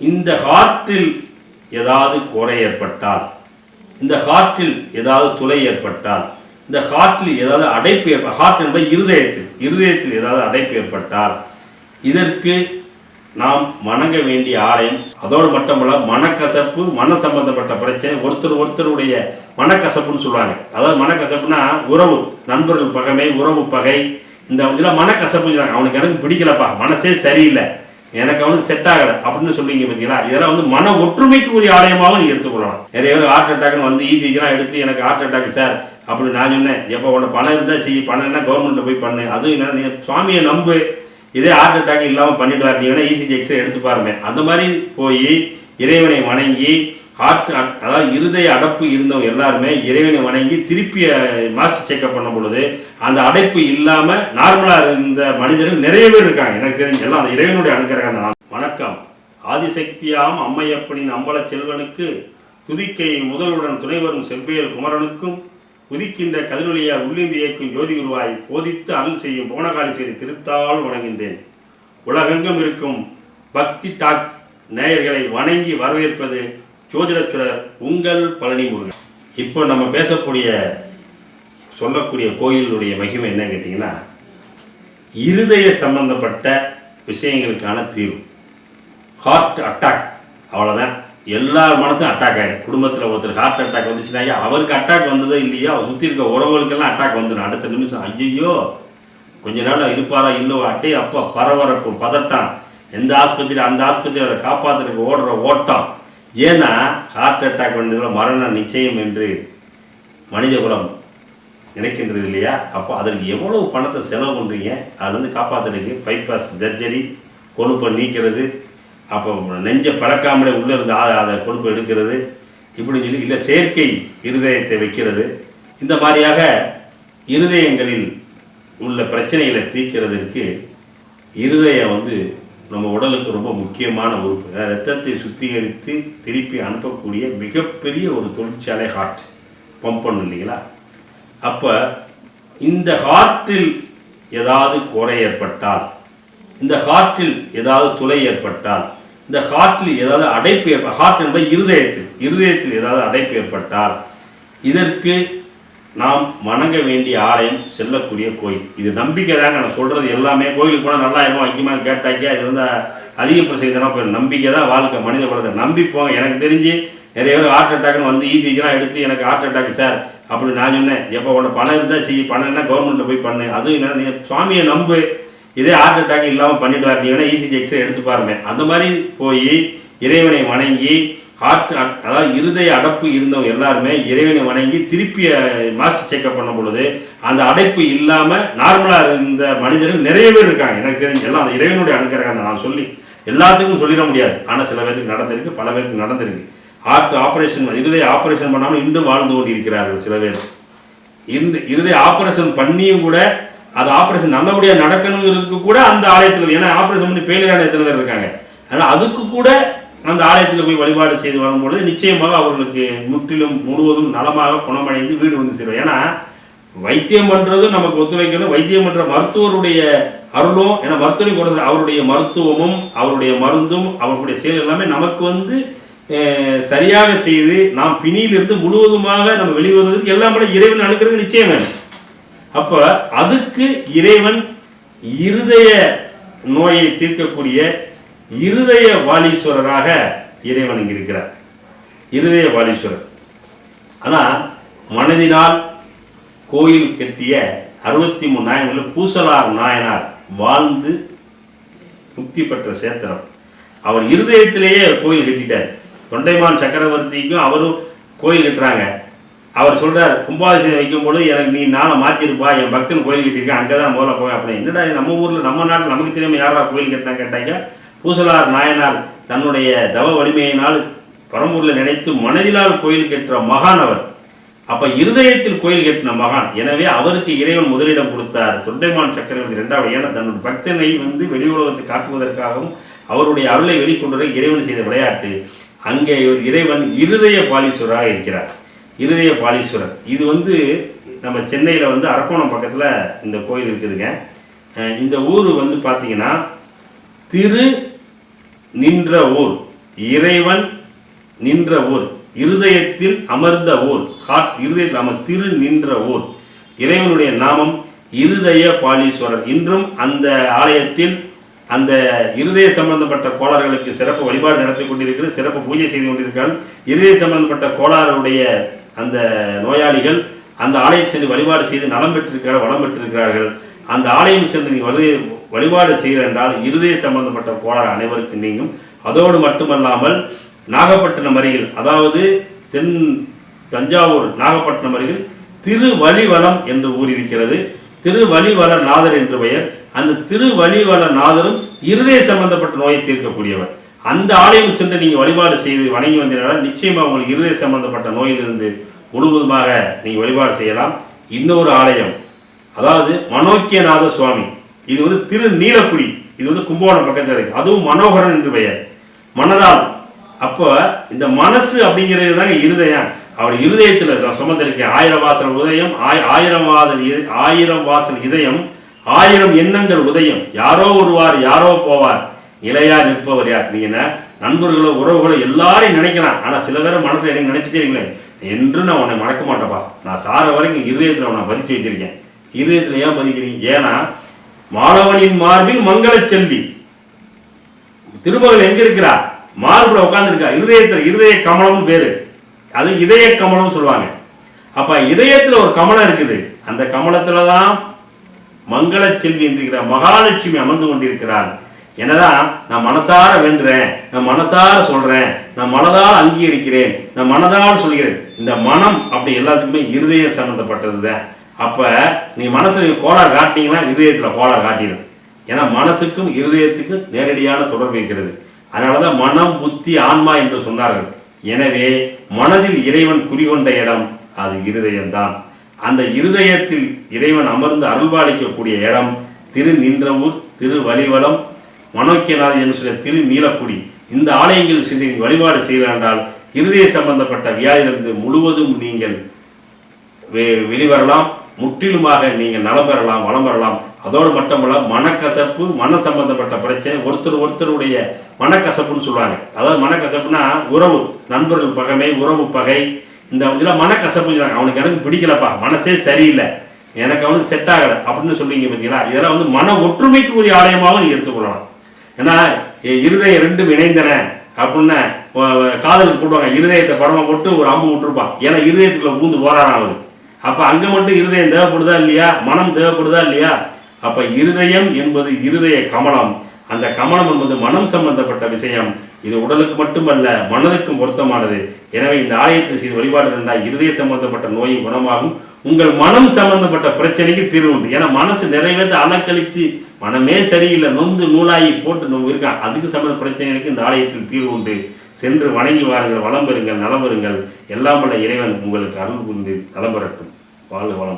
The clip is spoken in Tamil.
இந்த ஹார்ட்டில் ஏதாவது குறை ஏற்பட்டால் இந்த ஹார்ட்டில் ஏதாவது துளை ஏற்பட்டால் இந்த ஹார்ட்டில் ஏதாவது அடைப்பு ஏற்ப ஹார்ட் என்பது இருதயத்தில் இருதயத்தில் ஏதாவது அடைப்பு ஏற்பட்டால் இதற்கு நாம் வணங்க வேண்டிய ஆலயம் அதோடு மட்டுமல்ல மனக்கசப்பு மன சம்பந்தப்பட்ட பிரச்சனை ஒருத்தர் ஒருத்தருடைய மனக்கசப்புன்னு சொல்லுவாங்க. அதாவது மனக்கசப்புனா உறவு நண்பர்கள் பகமை உறவு பகை இந்த இதில் மனக்கசப்பு சொல்லுவாங்க. அவனுக்கு எனக்கு பிடிக்கலப்பா மனசே சரியில்லை. எனக்கு அவனுக்கு செட் ஆகலை அப்படின்னு சொல்லுவீங்க பார்த்தீங்களா இதெல்லாம் வந்து மன ஒற்றுமைக்கு உரிய ஆலயமாகவும் நீ எடுத்துக்கொள்ளலாம் நிறைய பேர் ஹார்ட் அட்டாக்னு வந்து ஈஸிக்கெல்லாம் எடுத்து எனக்கு ஹார்ட் அட்டாக் சார் அப்படின்னு நான் சொன்னேன். எப்போ உன பணம் இருந்தால் செய்ய பணம் என்ன கவர்மெண்ட்டில் போய் பண்ணு. அதுவும் என்ன நீ சுவாமியை நம்பு. இதே ஹார்ட் அட்டாக் இல்லாமல் பண்ணிவிடுவார் நீ வேணால் இசிஜி எக்ஸ்ரே எடுத்து பாருங்க அந்த மாதிரி போய் இறைவனை வணங்கி ஹார்ட் அதாவது இருதய அடைப்பு இருந்தவங்க எல்லாருமே இறைவனை வணங்கி திருப்பி மாஸ்டர் செக்அப் பண்ணும் பொழுது அந்த அடைப்பு இல்லாமல் நார்மலாக இருந்த மனிதர்கள் நிறைய பேர் இருக்காங்க. எனக்கு தெரிஞ்சு எல்லாம் அந்த இறைவனுடைய அனுக்கிறாங்க அந்த நாள் வணக்கம். ஆதிசக்தியாம் அம்மையப்பனின் அம்பல செல்வனுக்கு துதிக்கை முதல்வுடன் துணை வரும் செவ்வியல் குமரனுக்கும் உதிக்கின்ற கதிரொலியா உள்ளிந்து இயக்கும் ஜோதி குருவாய் போதித்து அருள் செய்யும் போனகாலி செய்தி திருத்தால் வணங்குகின்றேன். உலகெங்கும் இருக்கும் பக்தி டாக்ஸ் நேயர்களை வணங்கி வரவேற்பது ஜோதிடச்சுடர் உங்கள் பழனி முருகன். இப்போ நம்ம பேசக்கூடிய சொல்லக்கூடிய கோயிலுடைய மகிமை என்னன்னு கேட்டிங்கன்னா இருதய சம்பந்தப்பட்ட விஷயங்களுக்கான தீர்வு. ஹார்ட் அட்டாக் அவ்வளோதான் எல்லார் மனசும் அட்டாக் ஆகிடும் குடும்பத்தில் ஒருத்தர் ஹார்ட் அட்டாக் வந்துச்சுனாயா அவருக்கு அட்டாக் வந்ததோ இல்லையோ அவர் சுற்றி இருக்க உறவுகளுக்கெல்லாம் அட்டாக் வந்துடும். அடுத்த நிமிஷம் ஐயோ கொஞ்ச நாள் இருப்பாரா இல்லோ அட்டே அப்போ பரபரப்பு பதட்டம். எந்த ஆஸ்பத்திரி அந்த ஆஸ்பத்திரியில் காப்பாற்றுறதுக்கு ஓடுற ஓட்டம். ஏன்னா ஹார்ட் அட்டாக் வந்ததில் மரணம் நிச்சயம் என்று மனித குலம் நினைக்கின்றது இல்லையா? அப்போ அதற்கு எவ்வளவு பணத்தை செலவு பண்ணுறீங்க அதுலேருந்து காப்பாற்றுறதுக்கு பைபாஸ் சர்ஜரி கொழுப்பை நீக்கிறது அப்போ நெஞ்சை பழக்காமலே உள்ளே இருந்து அதை கொழுப்பை எடுக்கிறது இப்படின்னு சொல்லி இல்லை செயற்கை இருதயத்தை வைக்கிறது. இந்த மாதிரியாக இருதயங்களில் உள்ள பிரச்சனைகளை தீர்க்கிறதற்கு இருதயம் வந்து நம்ம உடலுக்கு ரொம்ப முக்கியமான உறுப்பு. ரத்தத்தை சுத்திகரித்து திருப்பி அனுப்பக்கூடிய மிகப்பெரிய ஒரு தொழிற்சாலை ஹார்ட் பம்ப் பண்ணும் இல்லைங்களா? அப்போ இந்த ஹார்ட்டில் ஏதாவது குறை ஏற்பட்டால் இந்த ஹார்ட்டில் ஏதாவது துளை ஏற்பட்டால் இந்த ஹார்ட்டில் ஏதாவது அடைப்பு ஏற்ப ஹார்ட் என்பது இருதயத்தில் இருதயத்தில் ஏதாவது அடைப்பு ஏற்பட்டால் இதற்கு நாம் வணங்க வேண்டிய ஆலயம் செல்லக்கூடிய கோயில். இது நம்பிக்கை தாங்க நான் சொல்கிறது எல்லாமே. கோயிலுக்கு போனால் நல்லா இருக்கும் வைக்குமா கேட்டாக்கி இது வந்து அதிக பிரசைதனா போய் நம்பிக்கை தான் வாழ்க்கை மனித குலத்தை. நம்பிப்போம் எனக்கு தெரிஞ்சு நிறைய பேர் ஹார்ட் அட்டாக்னு வந்து ஈஸிக்கெலாம் எடுத்து எனக்கு ஹார்ட் அட்டாக் சார் அப்படி நான் சொன்னேன். எப்போ உன்னை பணம் இருந்தால் செய்ய பணம் என்ன கவர்மெண்ட்டில் போய் பண்ணு. அதுவும் என்ன நீ சுவாமியை நம்பு. இதே ஹார்ட் அட்டாக் இல்லாமல் பண்ணிடுவார் நீ வேணா இசிஜி எக்ஸ்ரே எடுத்து பாருங்க அந்த மாதிரி போய் இறைவனை வணங்கி ஹார்ட் அதாவது இருதய அடைப்பு இருந்தவங்க எல்லாருமே இறைவனை வணங்கி திருப்பி மாஸ்டர் செக்அப் பண்ணும் பொழுது அந்த அடைப்பு இல்லாமல் நார்மலாக இருந்த மனிதர்கள் நிறைய பேர் இருக்காங்க. எனக்கு தெரிஞ்சு எல்லாம் அந்த இறைவனுடைய அனுக்கிரகம் அந்த நான் சொல்லி எல்லாத்துக்கும் சொல்லிட முடியாது. ஆனால் சில பேருக்கு நடந்திருக்கு பல பேருக்கு நடந்திருக்கு. ஹார்ட் ஆப்ரேஷன் இருதய ஆப்ரேஷன் பண்ணாமல் இன்றும் வாழ்ந்து கொண்டிருக்கிறார்கள் சில பேர். இந்த இருதய ஆப்ரேஷன் பண்ணியும் கூட அது ஆப்ரேஷன் நல்லபடியாக நடக்கணுங்கிறதுக்கு கூட அந்த ஆலயத்தில் ஏன்னா ஆப்ரேஷன் பண்ணி ஃபெயிலியரான எத்தனை பேர் இருக்காங்க. அதனால் அதுக்கு கூட அந்த ஆலயத்தில் போய் வழிபாடு செய்து வரும்பொழுது நிச்சயமாக அவர்களுக்கு முற்றிலும் முழுவதும் நலமாக குணமடைந்து வீடு வந்து சேரும் ஏன்னா வைத்தியம் பண்றதும் நமக்கு ஒத்துழைக்கணும். வைத்தியம் பண்ணுற மருத்துவருடைய அருளும் ஏன்னா மருத்துவரை கொடுத்த அவருடைய மருத்துவமும் அவருடைய மருந்தும் அவருடைய செயல் எல்லாமே நமக்கு வந்து சரியாக செய்து நாம் பிணியிலிருந்து முழுவதுமாக நம்ம வெளிவருவதற்கு எல்லாமே இறைவன் அனுக்கிறது நிச்சயம் வேணும். அப்போ அதுக்கு இறைவன் இருதய நோயை தீர்க்கக்கூடிய இருதய வாலீஸ்வரராக இறைவன் இருக்கிறார். இருதய வாலீஸ்வரர் ஆனால் மனதினால் கோயில் கட்டிய அறுபத்தி மூணு நாயன்களில் பூசலார் நாயனார் வாழ்ந்து முக்தி பெற்ற சேத்திரம். அவர் இருதயத்திலேயே கோயில் கட்டிட்டார். தொண்டைமான் சக்கரவர்த்திக்கும் அவரும் கோயில் கட்டுறாங்க. அவர் சொல்கிறார் கும்பாபிஷேகம் வைக்கும் எனக்கு நீ நாளை மாற்றிருப்பா என் பக்தன் கோயில் கட்டியிருக்கேன் அங்கே தான் முதல்ல போய் அப்படின்னு. என்னடா நம்ம ஊரில் நம்ம நாட்டில் நமக்கு தெரியாமல் யாரா கோயில் கட்டினா கேட்டாங்க. பூசலார் நாயனார் தன்னுடைய தவ வலிமையினால் பரம்பூரில் நினைத்து மனதிலால் கோயில் கெற்ற மகான் அவர். அப்போ இருதயத்தில் கோயில் கட்டின மகான். எனவே அவருக்கு இறைவன் முதலிடம் கொடுத்தார். தொண்டைமான் சக்கரவர்த்தி இரண்டாவது ஏன்னா தன்னுடைய பக்தனை வந்து வெளி உலகத்தை காட்டுவதற்காகவும் அவருடைய அருளை வெளிக்கொண்டு இறைவன் செய்த விளையாட்டு. அங்கே இறைவன் இருதய பாலீஸ்வராக இருக்கிறார். இருதய பாலீஸ்வரர். இது வந்து நம்ம சென்னையில் வந்து அரக்கோணம் பக்கத்தில் இந்த கோயில் இருக்குதுங்க. இந்த ஊர் வந்து பார்த்தீங்கன்னா திரு நின்ற ஊர் இறைவன் நின்ற ஊர் இருதயத்தில் அமர்ந்த ஊர் ஹார்ட் இருதயத்தில் அமர் திரு நின்ற ஊர் இறைவனுடைய நாமம் இருதய பாலீஸ்வரர். இன்றும் அந்த ஆலயத்தில் அந்த இருதய சம்பந்தப்பட்ட கோளாறுகளுக்கு சிறப்பு வழிபாடு நடத்தி கொண்டிருக்கிறது சிறப்பு பூஜை செய்து கொண்டிருக்கிறார்கள். இருதய சம்பந்தப்பட்ட கோளாறுடைய அந்த நோயாளிகள் அந்த ஆலயம் சென்று வழிபாடு செய்து நலம் பெற்றிருக்கிறார் வளம் பெற்றிருக்கிறார்கள். அந்த ஆலயம் சென்று நீங்கள் வருகை வழிபாடு செய்கிற என்றால் இருதய சம்பந்தப்பட்ட கோளாறு அனைவருக்கும் நீங்கும். அதோடு மட்டுமல்லாமல் நாகப்பட்டினம் அருகில் அதாவது தென் தஞ்சாவூர் நாகப்பட்டினம் அருகில் திருவழிவலம் என்று ஊர் இருக்கிறது திருவழிவல நாதர் என்று பெயர். அந்த திருவழிவல நாதரும் இருதய சம்பந்தப்பட்ட நோயை தீர்க்கக்கூடியவர். அந்த ஆலயம் சென்று நீங்கள் வழிபாடு செய்து வணங்கி வந்தீங்கன்னா நிச்சயமா உங்களுக்கு இருதய சம்பந்தப்பட்ட நோயிலிருந்து முழுவதுமாக நீங்கள் வழிபாடு செய்யலாம். இன்னொரு ஆலயம் அதாவது மனோக்கியநாத சுவாமி. இது வந்து திரு நீலக்குடி இது வந்து கும்பகோணம் பக்கத்தில் இருக்கு. அதுவும் மனோகரன் என்று பெயர். மனதால் அப்போ இந்த மனசு அப்படிங்கிறது தாங்க இருதயம். அவர் இருதயத்தில் சுமந்திருக்கேன். ஆயிரம் வாசல் உதயம் ஆய் ஆயிரம் வாசல் ஆயிரம் வாசல் இதயம் ஆயிரம் எண்ணங்கள் உதயம். யாரோ ஒருவார் யாரோ போவார். இளையா நிற்பவர் யார்? நீங்க என்ன? நண்பர்களோ உறவுகளோ எல்லாரையும் நினைக்கலாம். ஆனால் சில பேர் மனசில் எனக்கு நினைச்சிட்டே இருக்கீங்களே என்று நான் உன்னை மறக்க மாட்டேப்பா நான் சார வரைக்கும் இருதயத்தில் உன்னை பதிச்சு வச்சிருக்கேன். இருதயத்தில் ஏன் பதிக்கிறீங்க ஏன்னா மாணவனின் மார்பில் மங்கள செல்வி. திருமகள் எங்க இருக்கிறா மார்புல உட்கார்ந்துருக்கா? இருதயத்துல இருதய கமலம்னு பேரு. அது இதய கமலம்னு சொல்லுவாங்க. அப்ப இதயத்துல ஒரு கமலம் இருக்குது. அந்த கமலத்துல தான் மங்கள செல்வி என்கிற மகாலட்சுமி அமர்ந்து கொண்டிருக்கிறார் என்னதான் நான் மனசார வென்றேன் நான் மனசார சொல்றேன் நான் மனதால் அங்கீகரிக்கிறேன் நான் மனதால் சொல்கிறேன். இந்த மனம் அப்படி எல்லாத்துக்குமே இருதய சம்பந்தப்பட்டது தான் அப்ப நீ மனசில் நீங்க கோளாறு காட்டினீங்கன்னா இருதயத்தில் கோளாறு காட்டிடும். ஏன்னா மனசுக்கும் இருதயத்துக்கும் நேரடியான தொடர்பு இருக்கிறது. அதனாலதான் மனம் புத்தி ஆன்மா என்று சொன்னார்கள். எனவே மனதில் இறைவன் குறிகொண்ட இடம் அது இருதயம்தான். அந்த இருதயத்தில் இறைவன் அமர்ந்து அருள்பாலிக்கக்கூடிய இடம் திரு நின்றவூர் திரு வலிவலம் மனோக்கியநாத என்று சொல்ல திரு நீலக்குடி இந்த ஆலயங்களில் சென்று வழிபாடு செய்யலாண்டால் இருதய சம்பந்தப்பட்ட வியாதியிலிருந்து முழுவதும் நீங்கள் வெ- வெளிவரலாம். முற்றிலுமாக நீங்கள் நலம் பெறலாம் வளம் பெறலாம். அதோடு மட்டுமல்ல மனக்கசப்பு மன சம்பந்தப்பட்ட பிரச்சனை ஒருத்தர் ஒருத்தருடைய மனக்கசப்புன்னு சொல்லுவாங்க. அதாவது மனக்கசப்புனா உறவு நண்பர்கள் பகமை உறவு பகை. இந்த இதில் மனக்கசப்புன்னு சொல்லுவாங்க. அவனுக்கு எனக்கு பிடிக்கலப்பா மனசே சரியில்லை. எனக்கு அவனுக்கு செட் ஆகலை அப்படின்னு சொல்லுவீங்க பார்த்தீங்களா? இதெல்லாம் வந்து மன ஒற்றுமைக்கு உரிய ஆலயமாக நீ எடுத்துக்கொள்ளலாம். ஏன்னா இருதயம் ரெண்டும் இணைந்தன அப்படின்னு காதலுக்கு போடுவாங்க. இருதயத்தை படமாக போட்டு ஒரு அம்பு விட்டுருப்பான் ஏன்னா இருதயத்துக்குள்ள பூந்து போறாராம் அவர். அப்ப அங்க மட்டும் இருதயம் தேவைப்படுதா இல்லையா? மனம் தேவைப்படுதா இல்லையா? அப்ப இருதயம் என்பது இருதய கமலம். அந்த கமலம் என்பது மனம் சம்பந்தப்பட்ட விஷயம். இது உடலுக்கு மட்டுமல்ல மனதுக்கும் பொருத்தமானது. எனவே இந்த ஆலயத்தில் செய்த வழிபாடு இருந்தால் இருதய சம்பந்தப்பட்ட நோயும் குணமாகும். உங்கள் மனம் சம்பந்தப்பட்ட பிரச்சனைக்கு தீர்வு உண்டு. ஏன்னா மனசு நிறைவேற்ற அலக்கழிச்சு மனமே சரியில்லை நொந்து நூலாகி போட்டு நோ இருக்கான். அதுக்கு சம்பந்த பிரச்சனைகளுக்கு இந்த ஆலயத்தில் தீர்வு உண்டு. சென்று வணங்கி வாருங்கள் வளம் பெறுங்கள் நலம் பெறுங்கள். எல்லாம் வல்ல இறைவன் உங்களுக்கு அருள் புரிந்து நலம் பெறட்டும். வாழ்க வளம்